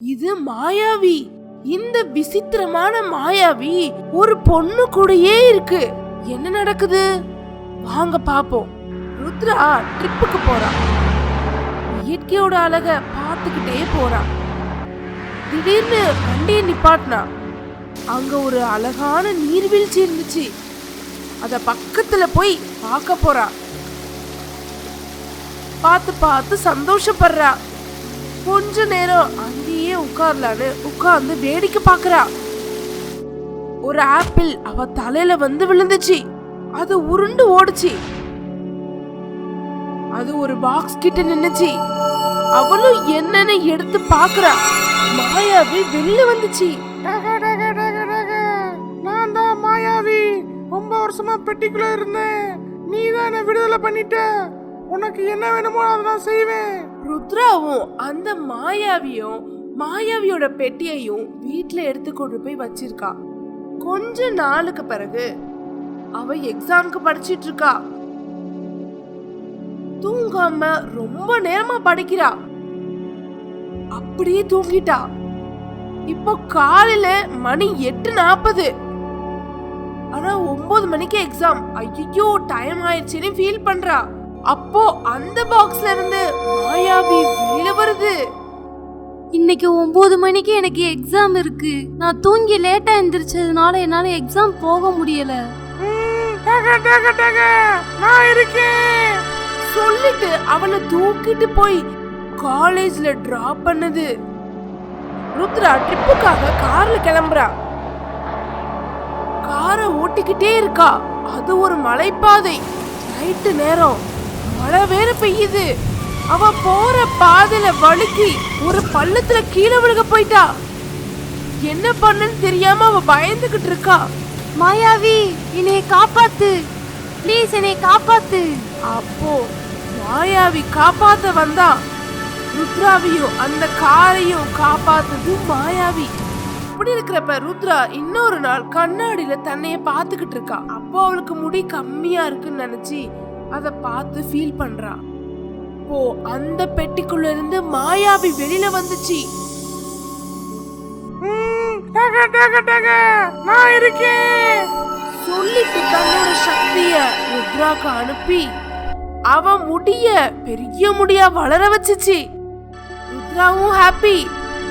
இது மாயாவி. இந்த விசித்திரமான மாயாவி ஒரு பொண்ணு கூடயே இருக்கு. என்ன நடக்குது? வாங்க பாப்போம். ருத்ரா ட்ரிப்புக்கு போறான் இயற்கையோட அழக பார்த்துக்கிட்டே போறா. திடீர்னு வண்டியை நிப்பாட்டினா. அங்க ஒரு அழகான நீர்வீழ்ச்சி இருந்துச்சு. அத பக்கத்துல போய் பார்க்க போறா. பார்த்து பார்த்து சந்தோஷப்படுறா. கொஞ்ச நேரம் அங்கேயே உட்கார்லான்னு உட்கார்ந்து வேடிக்கை பார்க்கறா. ஒரு ஆப்பிள் அவ தலையில வந்து விழுந்துச்சு. அது உருண்டு ஓடுச்சு. அது ஒரு பாக்ஸ் கிட்ட நின்னுச்சு. அவளும் என்னன்னு எடுத்து பார்க்கறா. மாயாவி வெளில வந்துச்சு. நான் தான் மாயாவி. ரொம்ப வருஷமா பெட்டிக்குள்ள இருந்தேன். நீ தான் என்ன விடுதலை பண்ணிட்ட. உனக்கு என்ன வேணுமோ அதை நான் செய்வேன். ருத்ராவும் அந்த மாயாவியும் மாயாவியோட பெட்டியையும் வீட்டில் எடுத்து கொண்டு போய் வச்சிருக்கா. கொஞ்ச நாளுக்கு பிறகு அவ எக்ஸாம்க்கு படிச்சிட்டு இருக்கா. தூங்காம ரொம்ப நேரமா படிக்கிறா. அப்படியே தூங்கிட்டா. இப்போ காலையில மணி எட்டு நாற்பது ஆனா ஒன்பது மணிக்கு எக்ஸாம் ஐயோ டைம் ஆயிடுச்சுன்னு ஃபீல் பண்றா. அப்போ அந்த பாக்ஸ்ல இருந்து மாயாவி வெளியில வருது. இன்னைக்கு ஒன்பது மணிக்கு எனக்கு எக்ஸாம் இருக்கு. நான் தூங்கி லேட்டா எந்திரிச்சதுனால என்னால எக்ஸாம் போக முடியல. நான் இருக்கேன். சொல்லிட்டு அவனை தூக்கிட்டு போய் காலேஜ்ல டிராப் பண்ணுது. ருத்ரா ட்ரிப்புக்காக கார்ல கிளம்புறா. காரை ஓட்டிக்கிட்டே இருக்கா. அது ஒரு மலைப்பாதை. நைட்டு நேரம். மழை வேற பெய்யுது. அவ போற பாதையில வழுக்கி ஒரு பள்ளத்துல கீழே விழுக போயிட்டா. என்ன பண்ணுன்னு தெரியாம அவ பயந்துகிட்டு இருக்கா. மாயாவி என்னைய காப்பாத்து. ப்ளீஸ் என்னைய காப்பாத்து. அப்போ மாயாவி காப்பாத்த வந்தா. ருத்ராவையும் அந்த காரையும் காப்பாத்தது மாயாவி. இப்படி இருக்கிறப்ப ருத்ரா இன்னொரு நாள் கண்ணாடியில தன்னைய பாத்துக்கிட்டு இருக்கா. அப்போ அவளுக்கு முடி கம்மியா இருக்குன்னு நினைச்சு அத பார்த்து ஃபீல் பண்றா. ஓ அந்த பெட்டிக்குள்ள இருந்து மாயாவி வெளியில வந்துச்சு. ம், டக, டக, டக, நான் இருக்கேன். சொல்லிட்டு தன்னோட சக்திய ருத்ராக்கு அனுப்பி அவ முடிய பெரிய முடியா வளர வச்சுச்சு. ருத்ராவும் ஹாப்பி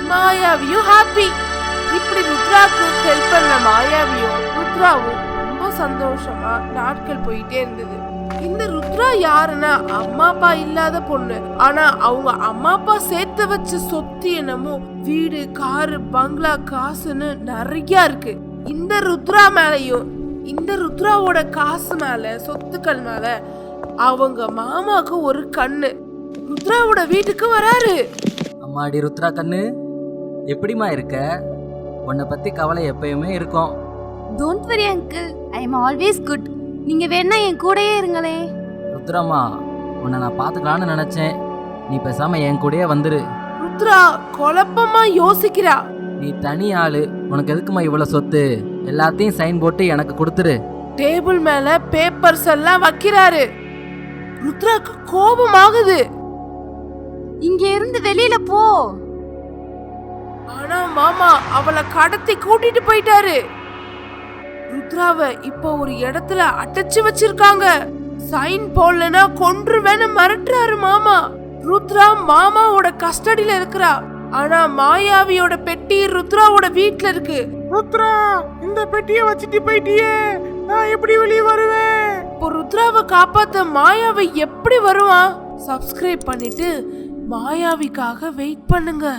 மாயாவியும் ஹாப்பி இப்படி ருத்ராக்கு ஹெல்ப் பண்ண மாயாவியும் ருத்ராவும் ரொம்ப சந்தோஷமா நாட்கள் போயிட்டே இருந்தது. இந்த ருத்ரா யாருன்னா அம்மா அப்பா இல்லாத பொண்ணு. ஆனா அவங்க அம்மா அப்பா சேர்த்து வச்ச சொத்து என்னமோ வீடு காரு பங்களா காசுன்னு நிறைய இருக்கு. இந்த ருத்ரா மேலயும் இந்த ருத்ராவோட காசு மேல சொத்துக்கள் மேல அவங்க மாமாக்கு ஒரு கண்ணு. ருத்ராவோட வீட்டுக்கு வராரு. அம்மாடி ருத்ரா கண்ணு எப்படிம்மா இருக்க? உன்னை பத்தி கவலை எப்பயுமே இருக்கும். Don't worry uncle I am always good நீங்க வேணா என் கூடயே இருங்களே. ருத்ராம்மா உன்னை நான் பார்த்துக்கலான்னு நினைச்சேன். நீ பேசாம என் கூடயே வந்துரு. ருத்ரா குழப்பமா யோசிக்கிறா. நீ தனி ஆளு உனக்கு எதுக்குமா இவ்வளோ சொத்து? எல்லாத்தையும் சைன் போட்டு எனக்கு கொடுத்துரு. டேபிள் மேல பேப்பர்ஸ் எல்லாம் வைக்கிறாரு. ருத்ராக்கு கோபமாகுது. இங்க இருந்து வெளியில போ. ஆனா மாமா அவளை கடத்தி கூட்டிட்டு போயிட்டாரு. ருத்ராவ இப்போ ஒரு இடத்துல அடைச்சு வச்சிருக்காங்க. சைன் போடலனா கொன்றுவேன்னு மிரட்டுறாரு மாமா. ருத்ரா மாமாவோட கஸ்டடியில இருக்கிறா. ஆனா மாயாவியோட பெட்டி ருத்ராவோட வீட்ல இருக்கு. ருத்ரா இந்த பெட்டியை வச்சுட்டு போயிட்டியே. நான் எப்படி வெளியே வருவேன்? இப்போ ருத்ராவை காப்பாத்த மாயாவை எப்படி வருவான்? சப்ஸ்கிரைப் பண்ணிட்டு மாயாவிக்காக வெயிட் பண்ணுங்க.